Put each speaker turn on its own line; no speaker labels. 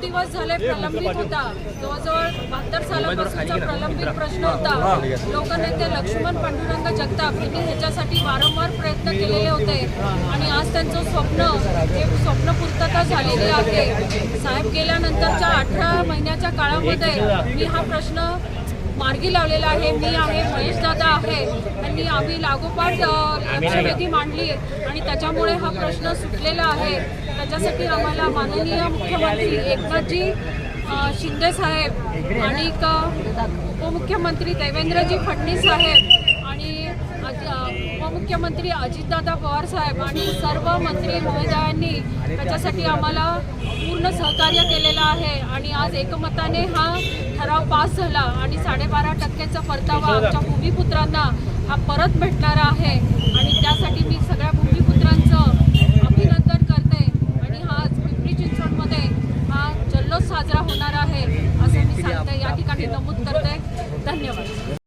दिवस झाले प्रलंबित होता. जवळजवळ बहात्तर सालापासूनचा प्रलंबित प्रश्न होता. लोकनेते लक्ष्मण पांडुरंग जगताप यांनी ह्याच्यासाठी वारंवार प्रयत्न केलेले होते. आणि आज त्यांचं स्वप्न हे स्वप्न पूर्तता झालेली आहे. साहेब गेल्यानंतरच्या अठरा महिन्याच्या काळामध्ये मी हा प्रश्न मार्गी लावलेला आहे. मी आहे महेश दादा आहे. त्यांनी आम्ही लागोपाठ लक्षवेधी मांडली. आणि त्याच्यामुळे हा प्रश्न सुटलेला आहे. त्याच्यासाठी आम्हाला माननीय मुख्यमंत्री एकनाथजी शिंदे साहेब आणि उपमुख्यमंत्री देवेंद्रजी फडणवीस साहेब आणि उपमुख्यमंत्री अजितदादा पवार साहेब आणि सर्व मंत्री महोदयांनी त्याच्यासाठी आम्हाला पूर्ण सहकार्य केलेलं आहे. आणि आज एकमताने हा ठराव पास झाला आणि साडेबारा टक्क्याचा परतावा आमच्या भूमिपुत्रांना हा परत भेटणारा आहे. आणि त्यासाठी मी सगळ्या भूमिपुत्रांचं अभिनंदन करते. आणि हा आज पिंपरी चिंचवडमध्ये हा जल्लोष साजरा होणार आहे असं मी सांगते. या ठिकाणी नमूद करते. धन्यवाद.